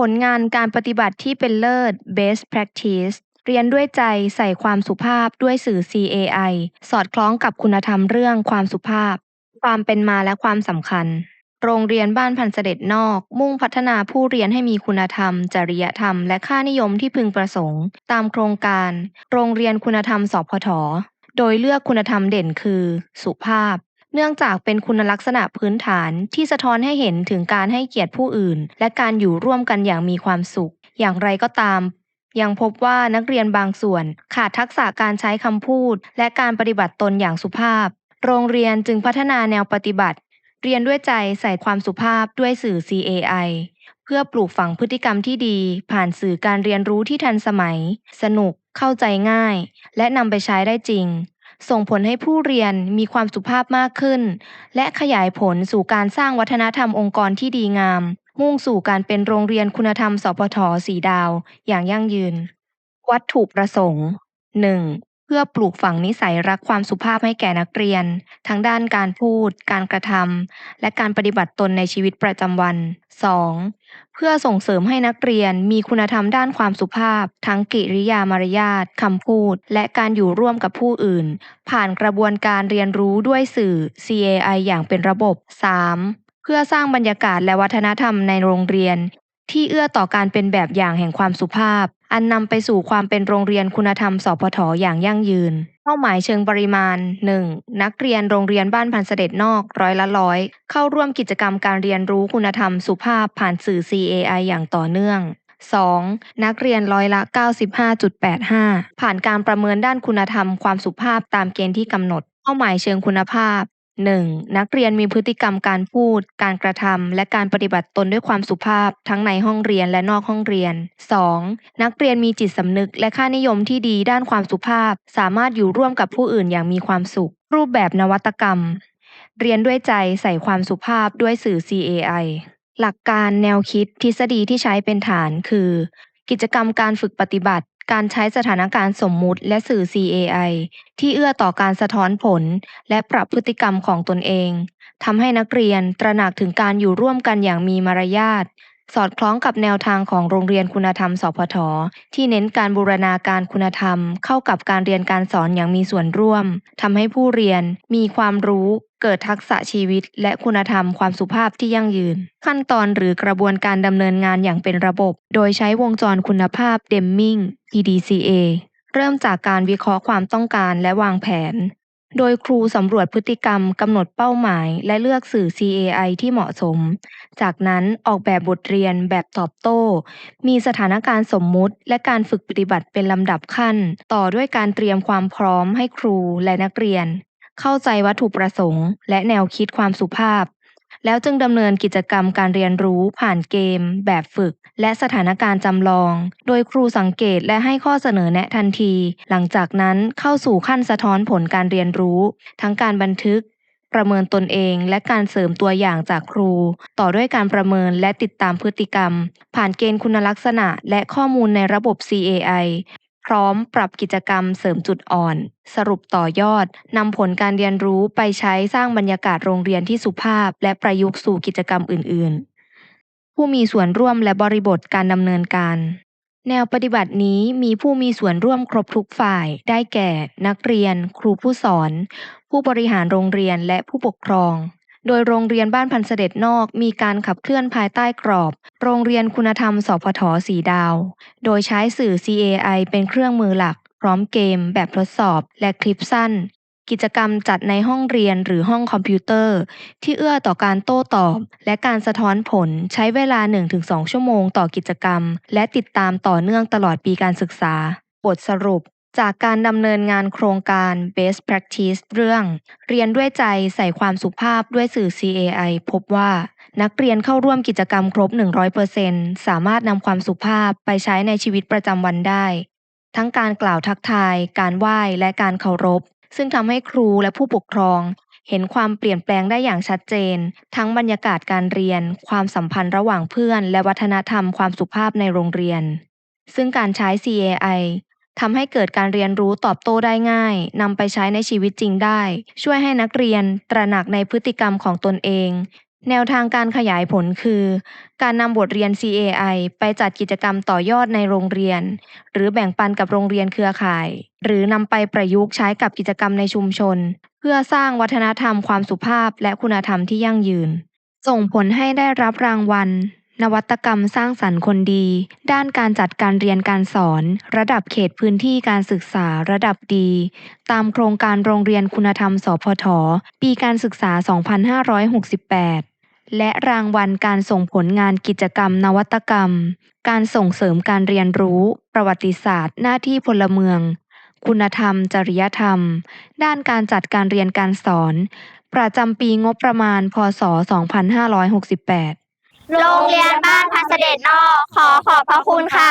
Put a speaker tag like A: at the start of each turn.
A: ผลงานการปฏิบัติที่เป็นเลิศ Best Practice เรียนด้วยใจใส่ความสุภาพด้วยสื่อ CAI สอดคล้องกับคุณธรรมเรื่องความสุภาพ ความเป็นมาและความสำคัญ โรงเรียนบ้านพันเสด็จนอก มุ่งพัฒนาผู้เรียนให้มีคุณธรรม จริยธรรม และค่านิยมที่พึงประสงค์ ตามโครงการ โรงเรียนคุณธรรมสพทโดยเลือกคุณธรรมเด่นคือ สุภาพ เนื่องจากเป็นคุณลักษณะพื้นฐานที่สะท้อนให้เห็นถึงการให้เกียรติผู้อื่น และการอยู่ร่วมกันอย่างมีความสุข อย่างไรก็ตาม ยังพบว่านักเรียนบางส่วนขาดทักษะการใช้คำพูด และการปฏิบัติตนอย่างสุภาพ โรงเรียนจึงพัฒนาแนวปฏิบัติ เรียนด้วยใจใส่ความสุภาพด้วยสื่อ CAI เพื่อปลูกฝังพฤติกรรมที่ดี ผ่านสื่อการเรียนรู้ที่ทันสมัย สนุก เข้าใจง่าย และนำไปใช้ได้จริง ส่งผลให้ผู้เรียนมีความสุภาพมากขึ้น และขยายผลสู่การสร้างวัฒนธรรมองค์กรที่ดีงาม มุ่งสู่การเป็นโรงเรียนคุณธรรมสพทสีดาว อย่างยั่งยืน วัตถุประสงค์ 1. เพื่อปลูกฝังนิสัยรักความสุภาพให้แก่นักเรียน ทั้งด้านการพูด การกระทำ และการปฏิบัติตนในชีวิตประจำวัน 2. เพื่อส่งเสริมให้นักเรียนมีคุณธรรมด้านความสุภาพ ทั้งกิริยามารยาทคำพูด และการอยู่ร่วมกับผู้อื่น ผ่านกระบวนการเรียนรู้ด้วยสื่อ CAI อย่างเป็นระบบ 3. เพื่อสร้างบรรยากาศและวัฒนธรรมในโรงเรียน ที่เอื้อต่อการเป็นแบบอย่างแห่งความสุภาพ อันนำไปสู่ความเป็นโรงเรียนคุณธรรมสพทอย่างยั่งยืน เป้าหมายเชิงปริมาณ 1. นักเรียนโรงเรียนบ้านพันเสด็จนอกร้อยละร้อยเข้าร่วมกิจกรรมการเรียนรู้คุณธรรมสุภาพผ่านสื่อ CAI อย่างต่อเนื่อง 2. นักเรียนร้อยละ 95.85 ผ่านการประเมินด้านคุณธรรมความสุภาพตามเกณฑ์ที่กำหนด เป้าหมายเชิงคุณภาพ 1. นักเรียนมีพฤติกรรมการพูด การกระทำ และการปฏิบัติตนด้วยความสุภาพ ทั้งในห้องเรียนและนอกห้องเรียน 2. นักเรียนมีจิตสำนึกและค่านิยมที่ดีด้านความสุภาพ สามารถอยู่ร่วมกับผู้อื่นอย่างมีความสุข รูปแบบนวัตกรรม เรียนด้วยใจใส่ความสุภาพด้วยสื่อ CAI หลักการแนวคิดทฤษฎีที่ใช้เป็นฐานคือ กิจกรรมการฝึกปฏิบัติ การใช้สถานการณ์สมมุติและสื่อ CAI ที่เอื้อต่อการสะท้อนผล และปรับพฤติกรรมของตนเองทำให้นักเรียนตระหนักถึงการอยู่ร่วมกันอย่างมีมารยาท สอดคล้องกับแนวทางของโรงเรียนคุณธรรมสพทที่เน้นการบูรณาการคุณธรรม เข้ากับการเรียนการสอนอย่างมีส่วนร่วมทำให้ผู้เรียนมีความรู้เกิดทักษะชีวิต และคุณธรรมความสุภาพที่ยั่งยืน ขั้นตอนหรือกระบวนการดำเนินงานอย่างเป็นระบบ โดยใช้วงจรคุณภาพเดมมิง PDCA เริ่มจากการวิเคราะห์ความต้องการและวางแผน โดยครูสำรวจพฤติกรรมกำหนดเป้าหมาย และเลือกสื่อ CAI ที่เหมาะสม จากนั้นออกแบบบทเรียนแบบตอบโต้ มีสถานการณ์สมมุติ และการฝึกปฏิบัติเป็นลำดับขั้น ต่อด้วยการเตรียมความพร้อมให้ครูและนักเรียน เข้าใจวัตถุประสงค์ และแนวคิดความสุภาพ แล้วจึงดำเนินกิจกรรมการเรียนรู้ผ่านเกม แบบฝึก และสถานการณ์จำลอง โดยครูสังเกตและให้ข้อเสนอแนะทันที หลังจากนั้นเข้าสู่ขั้นสะท้อนผลการเรียนรู้ ทั้งการบันทึก ประเมินตนเองและการเสริมตัวอย่างจากครู ต่อด้วยการประเมินและติดตามพฤติกรรม ผ่านเกณฑ์คุณลักษณะ และข้อมูลในระบบ CAI ร้อมปรับกิจกรรมเสริมจุดอ่อน สรุปต่อยอดนำผลการเรียนรู้ไปใช้สร้างบรรยากาศโรงเรียนที่สุภาพ และประยุกต์สู่กิจกรรมอื่น ๆ ผู้มีส่วนร่วมและบริบทการดำเนินการ แนวปฏิบัตินี้มีผู้มีส่วนร่วมครบทุกฝ่าย ได้แก่ นักเรียน ครูผู้สอน ผู้บริหารโรงเรียนและผู้ปกครอง โดยโรงเรียนบ้านพันเสด็จนอกมีการขับเคลื่อนภายใต้กรอบ โรงเรียนคุณธรรมสพทสีดาว โดยใช้สื่อ CAI เป็นเครื่องมือหลัก พร้อมเกม แบบทดสอบ และคลิปสั้น กิจกรรมจัดในห้องเรียนหรือห้องคอมพิวเตอร์ ที่เอื้อต่อการโต้ตอบ และการสะท้อนผลใช้เวลา 1-2 ชั่วโมงต่อกิจกรรม และติดตามต่อเนื่องตลอดปีการศึกษา บทสรุป จากการดำเนินงานโครงการ Best Practice เรื่อง เรียนด้วยใจใส่ความสุภาพด้วยสื่อ CAI พบว่า นักเรียนเข้าร่วมกิจกรรมครบ 100%สามารถนำความสุภาพไปใช้ในชีวิตประจำวันได้ ทั้งการกล่าวทักทาย การไหว้ และการเคารพ ซึ่งทำให้ครูและผู้ปกครอง เห็นความเปลี่ยนแปลงได้อย่างชัดเจน ทั้งบรรยากาศการเรียน ความสัมพันธ์ระหว่างเพื่อน และวัฒนธรรมความสุภาพในโรงเรียนซึ่งการใช้ CAI ทำให้เกิดการเรียนรู้ตอบโต้ได้ง่ายนำไปใช้ในชีวิตจริงได้ ช่วยให้นักเรียนตระหนักในพฤติกรรมของตนเอง แนวทางการขยายผลคือ การนำบทเรียน CAI ไปจัดกิจกรรมต่อยอดในโรงเรียน หรือแบ่งปันกับโรงเรียนเครือข่าย หรือนำไปประยุกต์ใช้กับกิจกรรมในชุมชน เพื่อสร้างวัฒนธรรมความสุภาพและคุณธรรมที่ยั่งยืน ส่งผลให้ได้รับรางวัล นวัตกรรมสร้างสรรค์คนดี ด้านการจัดการเรียนการสอน ระดับเขตพื้นที่การศึกษาระดับดี ตามโครงการโรงเรียนคุณธรรม สพท ปีการศึกษา 2568 และรางวัลการส่งผลงานกิจกรรมนวัตกรรม การส่งเสริมการเรียนรู้ ประวัติศาสตร์ หน้าที่พลเมือง คุณธรรม จริยธรรม ด้านการจัดการเรียนการสอน ประจำปีงบประมาณ พศ 2568
B: โรงเรียนบ้านพัสเด็จนอกขอขอบพระคุณค่ะ